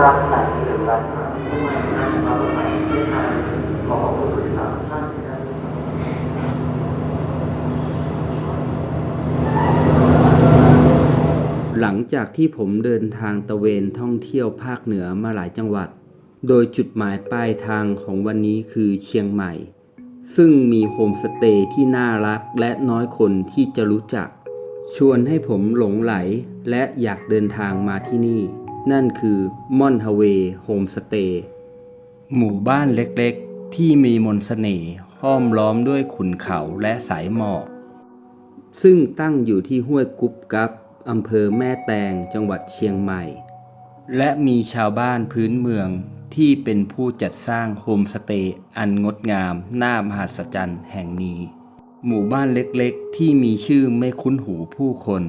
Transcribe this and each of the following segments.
ตามไหนหรือร้านอาหนหลังจากที่ผมเดินทางตะเวนท่องเที่ยวภาคเหนือมาหลายจังหวัด โดยจุดหมายปลายทางของวันนี้คือเชียงใหม่ ซึ่งมีโฮมสเตย์ที่น่ารักและน้อยคนที่จะรู้จัก ชวนให้ผมหลงไหลและอยากเดินทางมาที่นี่ นั่นคือมอนฮเวโฮมสเตย์หมู่บ้านเล็กๆ ที่มีมนต์เสน่ห์ห้อมล้อมด้วยขุนเขาและสายหมอก ซึ่งตั้งอยู่ที่ห้วยกุบกับอำเภอแม่แตงจังหวัดเชียงใหม่ และมีชาวบ้านพื้นเมืองที่เป็นผู้จัดสร้างโฮมสเตย์อันงดงามน่ามหัศจรรย์แห่งนี้ หมู่บ้านเล็กๆ ที่มีชื่อไม่คุ้นหูผู้คน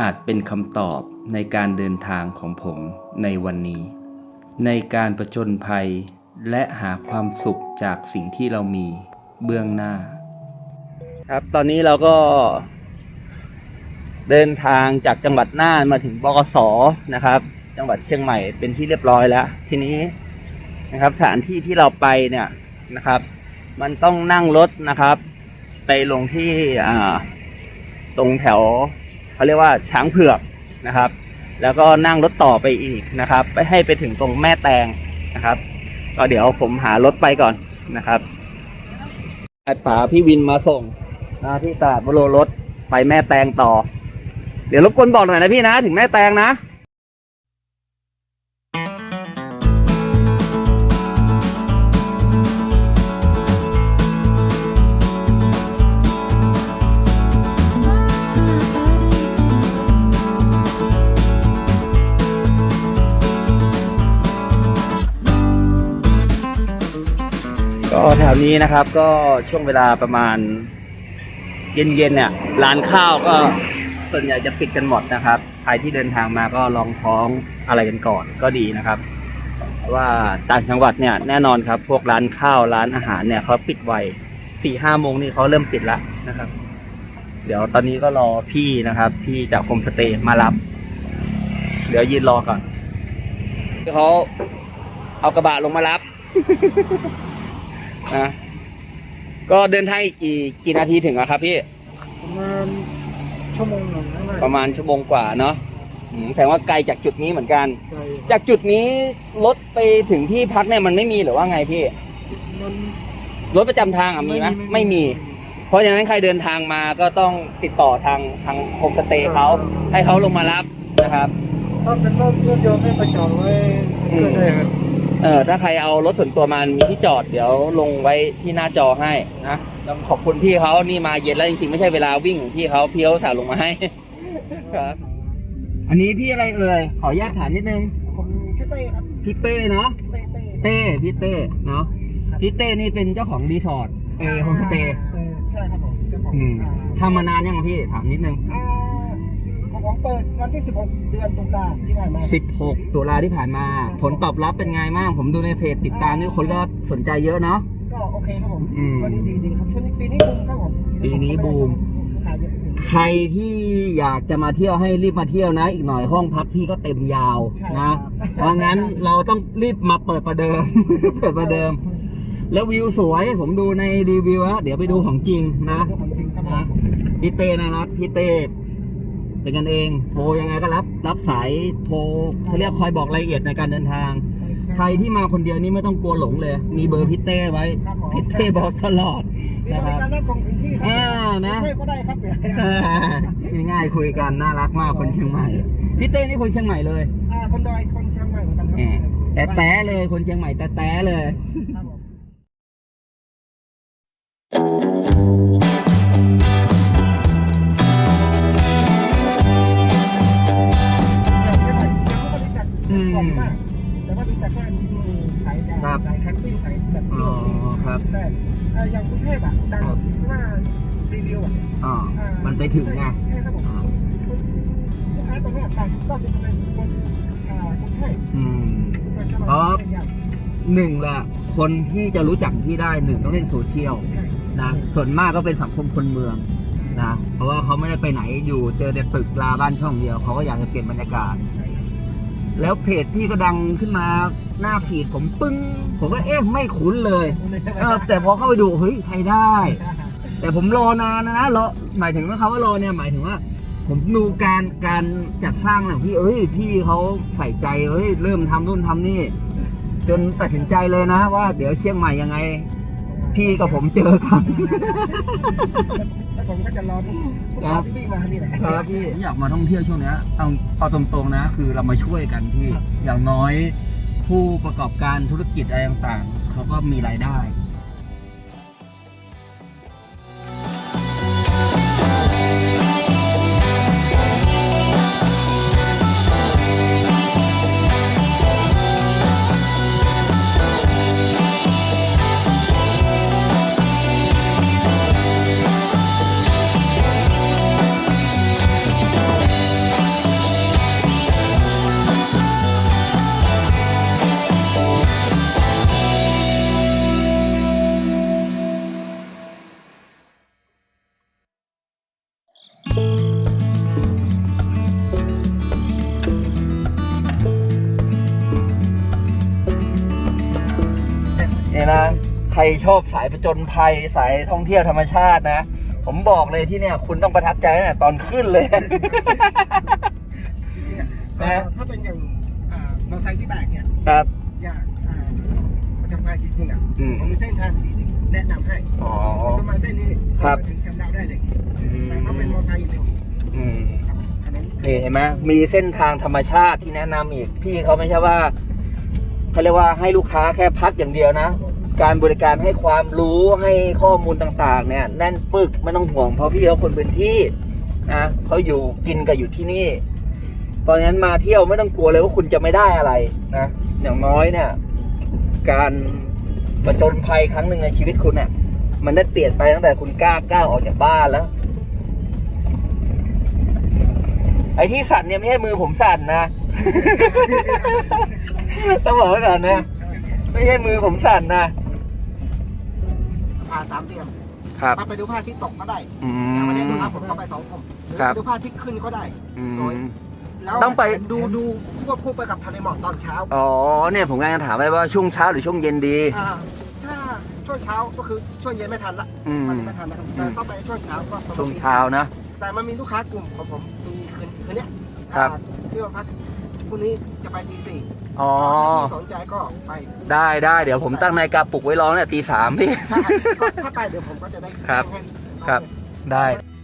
อาจเป็นคำตอบในการเดินทางของผมในวันนี้ ในการประจนภัยและหาความสุขจากสิ่งที่เรามีเบื้องหน้า ครับตอนนี้เราก็ เดินทางจากจังหวัดน่านมาถึงบกสนะครับ จังหวัดเชียงใหม่เป็นที่เรียบร้อยแล้ว ทีนี้นะครับ สถานที่ที่เราไปเนี่ยนะครับ มันต้องนั่งรถนะครับ ไปลงที่อ่าตรงแถว เขาเรียกว่าช้างเผือกนะครับ แล้วก็นั่งรถต่อไปอีกนะครับ ไปให้ไปถึงตรงแม่แตงนะครับ ก็เดี๋ยวผมหารถไปก่อนนะครับอัดป๋าพี่วินมาส่งนะที่ตลาดบโรรถไปแม่แตงต่อ เดี๋ยวรบกวนบอกหน่อยนะพี่นะ ถึงแม่แตงนะ ก็แถวนี้นะครับก็ช่วงเวลาประมาณ เย็นๆเนี่ยร้านข้าวก็ส่วนใหญ่จะปิดกันหมดนะครับใครที่เดินทางมาก็ลองท้องอะไรกันก่อนก็ดีนะครับว่าต่างจังหวัดเนี่ยแน่นอนครับพวกร้านข้าวร้านอาหารเนี่ยเขาปิดไวสี่ห้าโมงนี่เขาเริ่มปิดแล้วนะครับ เดี๋ยวตอนนี้ก็รอพี่นะครับ พี่จากโฮมสเตย์มารับ เดี๋ยวยืนรอก่อนเขาเอากระบะลงมารับ นะ ก็เดินทางอีกกี่กี่นาทีถึงอะครับพี่ ประมาณชั่วโมงหนึ่งนั่นแหละประมาณชั่วโมงกว่าเนาะอืมแสดงว่าไกลจากจุดนี้เหมือนกัน ใจจากจุดนี้รถไปถึงที่พักเนี่ยมันไม่มีหรือว่าไงพี่ มันรถประจำทางอะมีไหมไม่มีไม่มีเพราะฉะนั้นใครเดินทางมาก็ต้องติดต่อทางทางโฮมสเตย์เขาให้เขาลงมารับนะครับ ถ้าเป็นรถรถยนต์ให้ไปจอดไว้อืมก็ได้ครับ เออถ้าใครเอารถส่วนตัวมามีที่จอดเดี๋ยวลงไว้ที่หน้าจอให้นะต้องขอบคุณพี่เขานี่มาเย็นแล้วจริงๆไม่ใช่เวลาวิ่งของพี่เขาพี่เขาสาลงมาให้ครับอันนี้พี่อะไรเอ่ยขออนุญาตถามนิดนึงผมชื่อเต้ครับพี่เต้เนาะเต้เต้เต้พี่เต้เนาะพี่เต้นี่เป็นเจ้าของรีสอร์ทเอโฮมสเตย์เออใช่ครับผมเจ้าของอืมอ่าทำมานานยังอะพี่ถามนิดนึงอ่า ของผมเปิดวันที่ 16 เดือนตุลาที่ผ่านมา16 ตุลาที่ผ่านมา ผลตอบรับเป็นไงบ้าง ผมดูในเพจติดตามนี่คนก็สนใจเยอะเนาะ ก็โอเคครับผมอืมวันนี้ดีดีครับช่วงนี้ปีนี้บูมครับผมปีนี้บูม ขายเยอะอยู่ใครที่อยากจะมาเที่ยวให้รีบมาเที่ยวนะ อีกหน่อยห้องพักพี่ก็เต็มยาวใช่นะ เพราะงั้นเราต้องรีบมาเปิดประเดิม เปิดประเดิม แล้ววิวสวยผมดูในรีวิวแล้วเดี๋ยวไปดูของจริงนะเรื่องของจริงครับผมนะพี่เต้นะครับพี่เต้ เป็นกันเอง โทรยังไงก็รับ รับสายโทรเขาเรียกคอยบอกรายละเอียดในการเดินทาง ใครที่มาคนเดียวนี่ไม่ต้องกลัวหลงเลย มีเบอร์พี่เต้ไว้ครับผมพี่เต้บอกตลอดมีนะบคริรับการรับส่งถึงที่ครัอ่านะกรุงเทพก็ได้ครับเดี๋ยวอ่าง่ายๆคุยกันน่ารักมากคนเชียงใหม่พี่เต้นี่คนเชียงใหม่เลยอ่าคนดอยคนเชียงใหม่เหมือนกันครัแหมแต่แต้เลยคนเชียงใหม่แต่แต้เลยครับผม อืมของมากแต่ว่ารู้จักแค่สายครับสายแคมปิ้งสายแบบอ๋อครับแต่เอ่ออย่างกรุงเทพอะดังครับที่ว่ารีวิวอะอ๋ออ่ามันไปถึงไงใช่ครับผมอ่าลูกค้าตรงเนี้ยแปดสิบเก้าสิบเปอร์เซ็นต์คนอ่ากรุงเทพอืมคนจังหวัดครับเชียงใหญ่หนึ่งละคนที่จะรู้จักพี่ได้หนึ่งต้องเล่นโซเชียลใช่นะส่วนมากก็เป็นสังคมคนเมืองนะเพราะว่าเขาไม่ได้ไปไหนอยู่เจอแต่ตึกลาบ้านช่องเดียวเขาก็อยากจะเปลี่ยนบรรยากาศใช่ครับ แล้วเพจพี่ก็ดังขึ้นมาหน้าฟีดผมปึ้ง ผมก็เอ๊ะไม่คุ้นเลยเออแต่พอเข้าไปดูเฮ้ยใช้ได้ แต่ผมรอนานนะนะรอหมายถึงว่าเขาว่ารอเนี่ยหมายถึงว่า ผมดูการการจัดสร้างนะพี่เอ้ยพี่เขาใส่ใจเอ้ยเริ่มทำนู่นทำนี่ จนตัดสินใจเลยนะ ว่าเดี๋ยวเชียงใหม่ยังไง พี่กับผมเจอกันแล้วผมก็จะรอทุกครับที่พี่มานี่แหละครับพี่อยากมาท่องเที่ยวช่วงเนี้ยเอาเอาตรงๆนะ คือเรามาช่วยกันพี่อย่างน้อยผู้ประกอบการธุรกิจอะไรต่างๆเขาก็มีรายได้ นี่ยนะ ใครชอบสายผจญภัยสายท่องเที่ยวธรรมชาตินะ ผมบอกเลยที่เนี่ย คุณต้องประทับใจตั้งแต่ตอนขึ้นเลย จริงๆอะนะ ถ้าเป็นอย่างอ่ามอเตอร์ไซค์ที่แบกเนี่ย ครับ อยากอ่าประจำภัยจริงๆอะอืม ผมมีเส้นทางดีๆแนะนำให้อ๋อ ประมาณเส้นนี้ครับไปถึงเชียงดาวได้เลยอืแต่ถ้าเป็นมอเตอร์ไซค์อยู่เร็วอืม ครับถนนนี่เห็นไหมมีเส้นทางธรรมชาติที่แนะนำอีก พี่เขาไม่ใช่ว่าเขาเรียกว่าให้ลูกค้าแค่พักอย่างเดียวนะ การบริการให้ความรู้ให้ข้อมูลต่างๆ เนี่ยแน่นปึกไม่ต้องห่วงเพราะพี่เขาคนพื้นที่นะเขาอยู่กินกับอยู่ที่นี่ เพราะฉะนั้นมาเที่ยวไม่ต้องกลัวเลยว่าคุณจะไม่ได้อะไรนะอย่างน้อยเนี่ย การประจนภัยครั้งหนึ่งในชีวิตคุณเนี่ยมันได้เปลี่ยนไปตั้งแต่คุณกล้าก้าออกจากบ้านแล้ว ไอ้ที่สั่นเนี่ยไม่ใช่มือผมสั่นนะต้องบอกไว้ก่อนนะไม่ใช่มือผมสั่นนะ ผ่าสามเหลี่ยมครับมาไปดูพระอาทิตย์ตกก็ได้อืแต่วันนี้มดูครับผมก็ไปสองกลุ่มหรือครับ ไปดูพระอาทิตย์ขึ้นก็ได้ อืสวยมแล้วต้องไป ดูดูควบคู่ไปกับทะเลหมอกตอนเช้าอ๋อเนี่ยผมกำลังจะถามไปว่าช่วงเช้าหรือช่วงเย็นดี อ่าถ้าช่วงเช้าก็คือช่วงเย็นไม่ทันละอืม วันนี้ไม่ทันนะครับแต่ต้องไปช่วงเช้าก็ประมณช่วงตีเช้านะ แต่มันมีลูกค้ากลุ่มของผมมีคืนคืนเนี้ยครับ อ่าที่มาพัก พรุ่งนี้จะไปตีสี่อ๋อ ถ้าพี่สนใจก็ไปได้ได้เดี๋ยวผมตั้งนาฬิกาปลุกไว้ร้องเนี่ยตีสามพี่ ถ้าก็ถ้าไปเดี๋ยวผมก็จะได้ครับ แจ้งให้ครับ ได้ต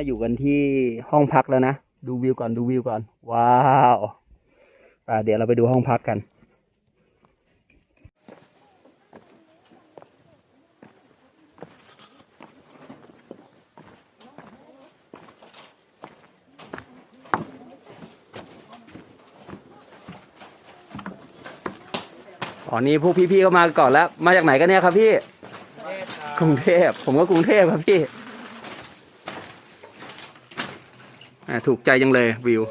มาอยู่กันที่ห้องพักแล้วนะ ดูวิวก่อนดูวิวก่อน ว้าวอ่าเดี๋ยวเราไปดูห้องพักกัน อ๋อนี่พวกพี่ๆก็มาก่อนแล้ว มาจากไหนกันเนี่ยครับพี่ กรุงเทพ ผมก็กรุงเทพครับพี่ อ่า ถูกใจยังเลยวิว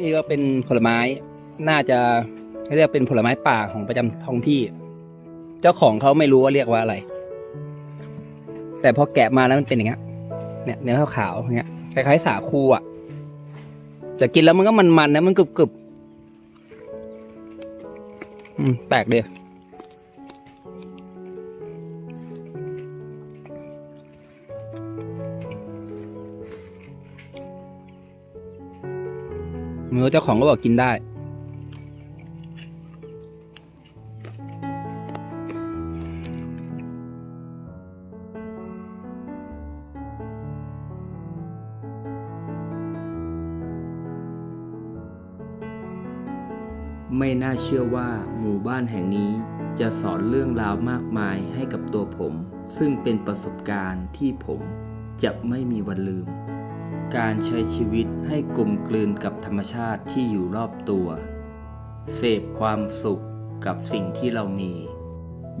นี่ก็เป็นผลไม้น่าจะเรียกเป็นผลไม้ป่าของประจำท้องที่ เจ้าของเขาไม่รู้ว่าเรียกว่าอะไร แต่พอแกะมาแล้วมันเป็นอย่างเงี้ยเนี่ยเนื้อขาวๆอย่างเงี้ยคล้ายๆสาคูอะแต่กินแล้วมันก็มันๆนะมันกรึบๆแปลกเดีย ไม่รู้เจ้าของก็บอกกินได้ ไม่น่าเชื่อว่าหมู่บ้านแห่งนี้จะสอนเรื่องราวมากมายให้กับตัวผม ซึ่งเป็นประสบการณ์ที่ผมจะไม่มีวันลืม การใช้ชีวิตให้กลมกลืนกับธรรมชาติที่อยู่รอบตัว เสพความสุขกับสิ่งที่เรามี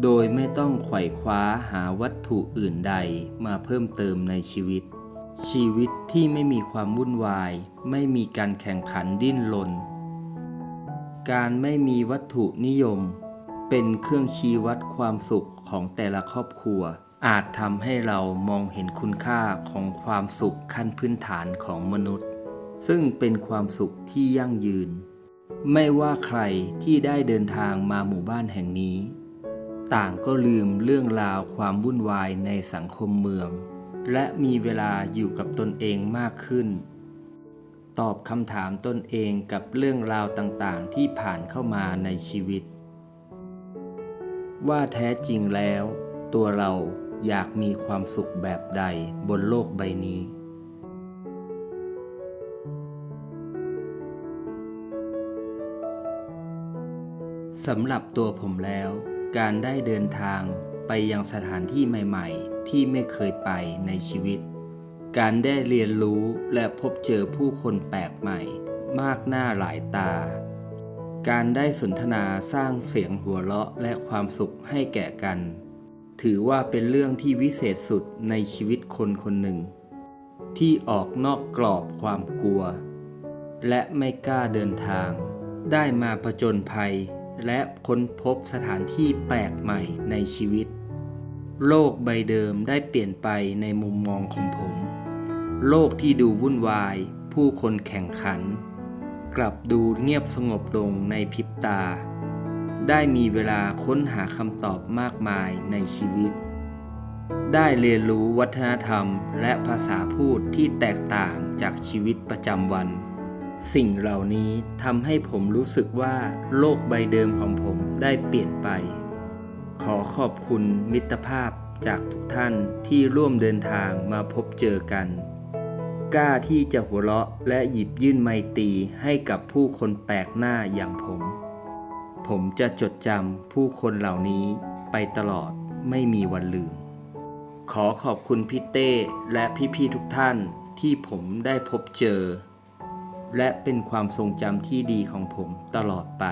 โดยไม่ต้องไขว่คว้าหาวัตถุอื่นใดมาเพิ่มเติมในชีวิต ชีวิตที่ไม่มีความวุ่นวาย ไม่มีการแข่งขันดิ้นรนการไม่มีวัตถุนิยม เป็นเครื่องชี้วัดความสุขของแต่ละครอบครัว อาจทำให้เรามองเห็นคุณค่าของความสุขขั้นพื้นฐานของมนุษย์ ซึ่งเป็นความสุขที่ยั่งยืน ไม่ว่าใครที่ได้เดินทางมาหมู่บ้านแห่งนี้ ต่างก็ลืมเรื่องราวความวุ่นวายในสังคมเมือง และมีเวลาอยู่กับตนเองมากขึ้น ตอบคำถามตนเองกับเรื่องราวต่างๆ ที่ผ่านเข้ามาในชีวิต ว่าแท้จริงแล้วตัวเรา อยากมีความสุขแบบใดบนโลกใบนี้ สำหรับตัวผมแล้ว การได้เดินทางไปยังสถานที่ใหม่ ๆ ที่ไม่เคยไปในชีวิต การได้เรียนรู้และพบเจอผู้คนแปลกใหม่ มากหน้าหลายตา การได้สนทนาสร้างเสียงหัวเราะและความสุขให้แก่กัน ถือว่าเป็นเรื่องที่วิเศษสุดในชีวิตคนคนหนึ่ง ที่ออกนอกกรอบความกลัว และไม่กล้าเดินทาง ได้มาผจญภัย และค้นพบสถานที่แปลกใหม่ในชีวิต โลกใบเดิมได้เปลี่ยนไปในมุมมองของผม โลกที่ดูวุ่นวาย ผู้คนแข่งขัน กลับดูเงียบสงบลงในพริบตา ได้มีเวลาค้นหาคำตอบมากมายในชีวิต ได้เรียนรู้วัฒนธรรมและภาษาพูดที่แตกต่างจากชีวิตประจำวัน สิ่งเหล่านี้ทำให้ผมรู้สึกว่าโลกใบเดิมของผมได้เปลี่ยนไป ขอขอบคุณมิตรภาพจากทุกท่านที่ร่วมเดินทางมาพบเจอกัน กล้าที่จะหัวเราะและหยิบยื่นไมตรีให้กับผู้คนแปลกหน้าอย่างผม ผมจะจดจำผู้คนเหล่านี้ไปตลอดไม่มีวันลืม ขอขอบคุณพี่เต้และพี่ๆทุกท่านที่ผมได้พบเจอ และเป็นความทรงจำที่ดีของผมตลอดไป